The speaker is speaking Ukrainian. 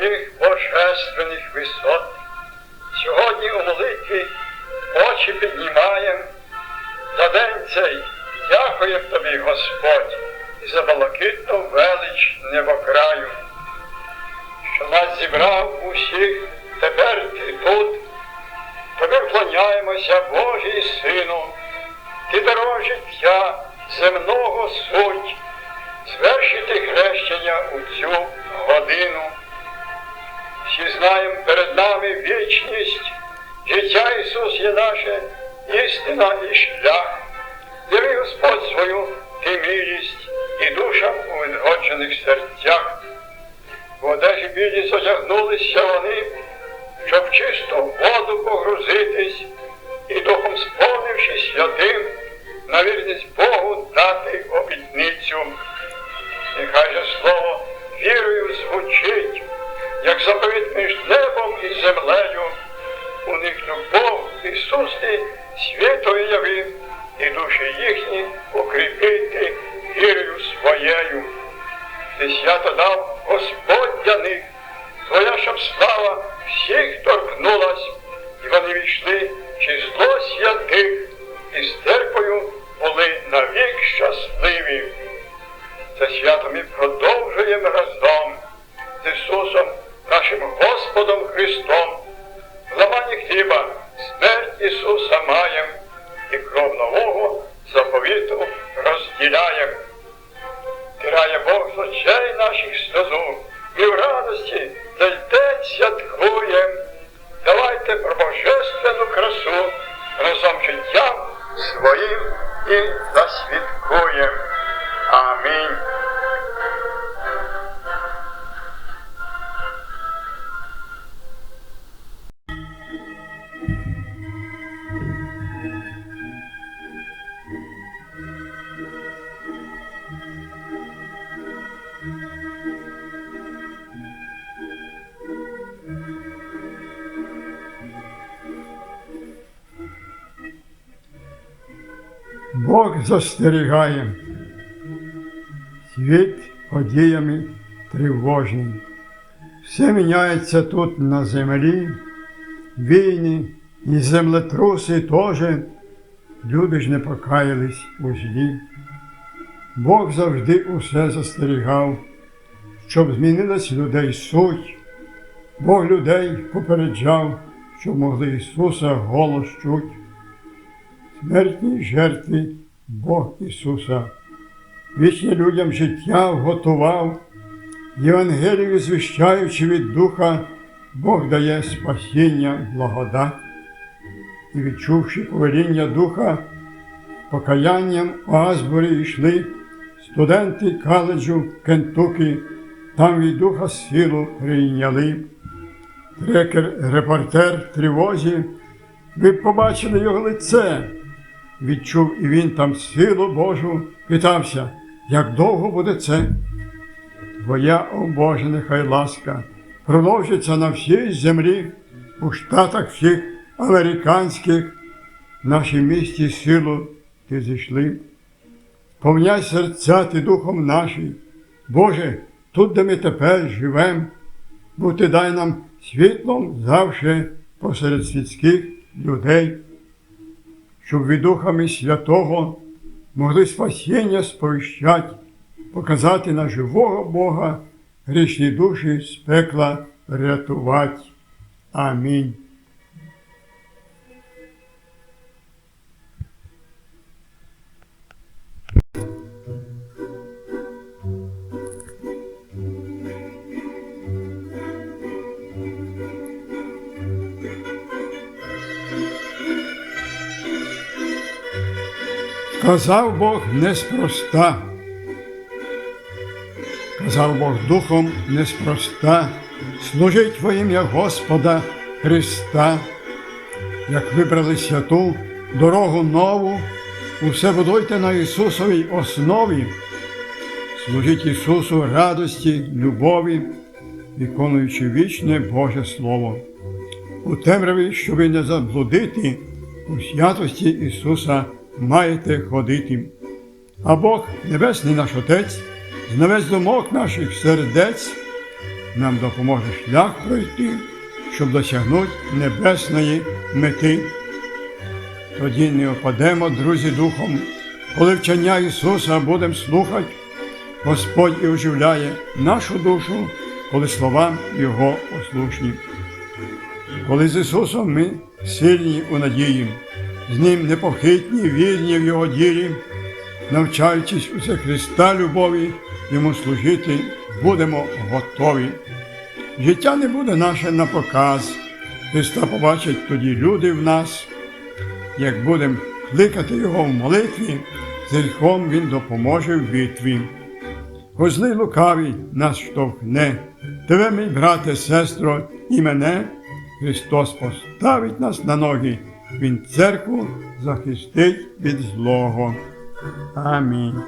своїх божественних висот. Сьогодні у молитві очі піднімаємо за день цей. Дякуємо тобі, Господь, за балакитну велич небокраю, що нас зібрав усіх, тепер ти тут. Тобі вклоняємося, Божий Сину, ти життя земного суть, звершити хрещення у цю годину. Всі знаємо перед нами вічність, життя Ісус є наше, істина і шлях. Диви, Господь, свою ти милість і душам у відгоджених серцях. В одежі білі зодягнулися вони, щоб в чисту воду погрузитись і духом сповнившись святим, на вірність Богу дати обітницю. Їхні укріпити вірою своєю. Ти свято дав Господь них, твоя щоб слава всіх торкнулась, і вони війшли число святих, і з церквою були навік щасливі. Це свято ми продовжуємо разом з Ісусом, нашим Господом Христом. Ламані хліба смерть Ісуса нового заповіту розділяє, Тирає Бог з очей наших сльозу, і в радості день святкуєм. Давайте про божественну красу разом життям своїм і засвідкуєм. Бог застерігає. Світ подіями тривожним. Все міняється тут на землі, війни і землетруси теж. Люди ж не покаялись у злі. Бог завжди усе застерігав, щоб змінилась людей суть. Бог людей попереджав, щоб могли Ісуса голос чуть смертній жертві Бог Ісуса. Вічні людям життя вготував, Євангелію звіщаючи від Духа, Бог дає спасіння, благодать. І відчувши повеління Духа, покаянням у Азборі йшли студенти коледжу Кентукі, там від Духа силу прийняли. Трекер, репортер в тривозі, ви побачили його лице. Відчув і він там силу Божу, питався, як довго буде це? Твоя, о Боже, нехай ласка, продовжиться на всій землі, у штатах всіх американських, в нашій місті силу ти зійшли. Повняй серця ти духом нашим, Боже, тут, де ми тепер живем, бути дай нам світлом завжди посеред світських людей щоб від Духами Святого могли спасіння сповіщати, показати на живого Бога, грішні душі з пекла рятувати. Амінь. Казав Бог неспроста. Казав Бог духом неспроста, служить во ім'я Господа Христа, як вибрали святу дорогу нову, усе будуйте на Ісусовій основі, служіть Ісусу радості, любові, виконуючи вічне Боже Слово. У темряві, щоби не заблудити, у святості Ісуса маєте ходити. А Бог, Небесний наш Отець, знавець думок наших сердець, нам допоможе шлях пройти, щоб досягнути небесної мети. Тоді не опадемо, друзі, духом, коли вчення Ісуса будемо слухати, Господь і оживляє нашу душу, коли слова Його послушні. Коли з Ісусом ми сильні у надії, з Ним непохитні, вірні в Його ділі, навчаючись усе Христа любові, Йому служити будемо готові. Життя не буде наше на показ. Христа побачать тоді люди в нас. Як будемо кликати Його в молитві, з гріхом Він допоможе в битві. Козли лукаві нас штовхне, тебе, мій брате, сестро, і мене, Христос поставить нас на ноги, Він церкву захистить від злого. Амінь.